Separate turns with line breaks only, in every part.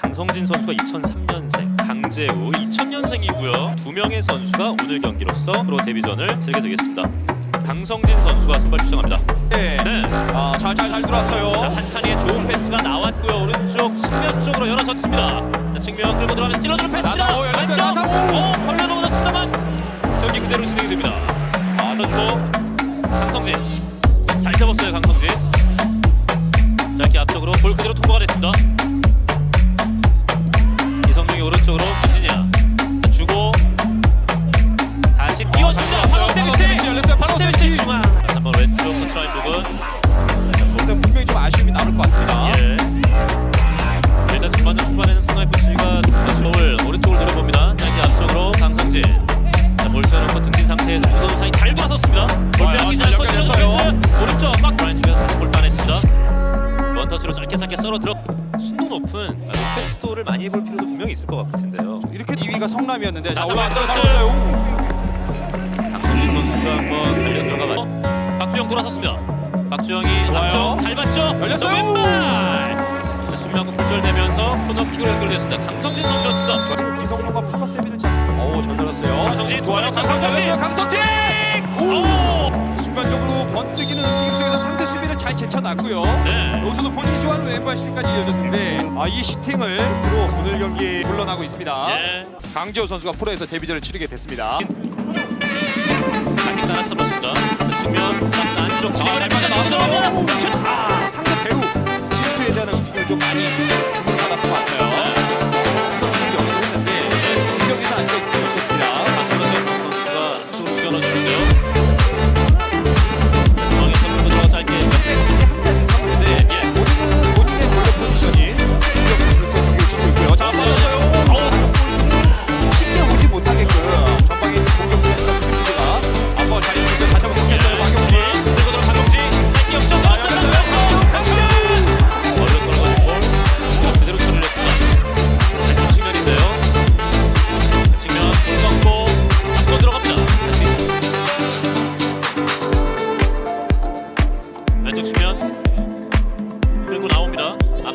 강성진 선수가 2003년생, 강재우 2000년생이고요. 두 명의 선수가 오늘 경기로서 프로 데뷔전을 치르게 되겠습니다. 강성진 선수가 선발 출장합니다.
네.
네.
아, 잘, 잘, 잘 들어왔어요.
자, 한찬이의 좋은 패스가 나왔고요. 오른쪽 측면 쪽으로 열어졌습니다. 자, 측면 끌고 들어가면 찔러주는 패스입니다.
열렸어요,
왼쪽.
나사오.
어, 걸려 넣었습니다만 경기 그대로 진행이 됩니다. 아, 넣어주고 강성진 잘 잡았어요. 강성진. 자, 이렇게 앞쪽으로 볼 그대로 통과가 됐습니다. 짧게 썰어 들어. 순도 높은 패스토를 많이 해볼 필요도 분명히 있을 것 같은데요.
이렇게 2위가 성남이었는데 자,
자,
올라왔어요.
강성진 선수가 한번 달려 들어가봐. 박주영 돌아섰습니다. 박주영이
좋아요.
앞쪽 잘 봤죠?
열렸어요.
자, 왼발. 자, 수비하고 구절되면서 코너킥으로 연결됐습니다. 강성진 선수였습니다.
지금 이성용과 팔로 세비를 참. 오, 잘 열었어요.
강성진
좋아요.
강성진.
강성진.
오! 네.
여기서도 본인이 좋아하는 왼발 슈팅까지 이어졌는데 아, 이 슈팅을 프로 오늘 경기에 물러나고 있습니다.
예.
강재호 선수가 프로에서 데뷔전을 치르게 됐습니다.
따라 잡았습니다. 그 측면 박스 안쪽 했습니다.
맞아나왔어요.
넘어가면 슛! 아!
상대 배우 실투에 대한 움직임을 좀 많이 받았을 것 같아요. 선수들이 여기도 했는데 공격에서 득점이 없었습니다.
박보르 선수가 쪽으로 뛰어넣어주는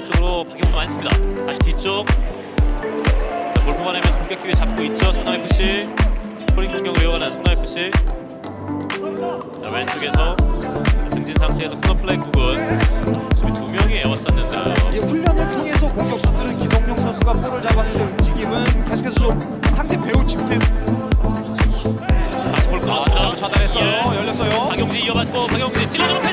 앞쪽으로 박용도 많습니다. 다시 뒤쪽 자, 볼 뽑아내면서 공격 기회 잡고 있죠. 성남 FC 스프링 공격으로 이어가는 성남 FC 자, 왼쪽에서 등진 상태에서 코너 플레이 부분 수비 두 명이 에워쌌는데요.
이 훈련을 통해서 공격수들은 기성용 선수가 볼을 잡았을 때 움직임은 계속해서 좀 상대 배우 집중
다시 볼
아,
끊었습니다.
차단했어요.
예.
열렸어요.
박용진 이어받고 박용진 찔러주는 패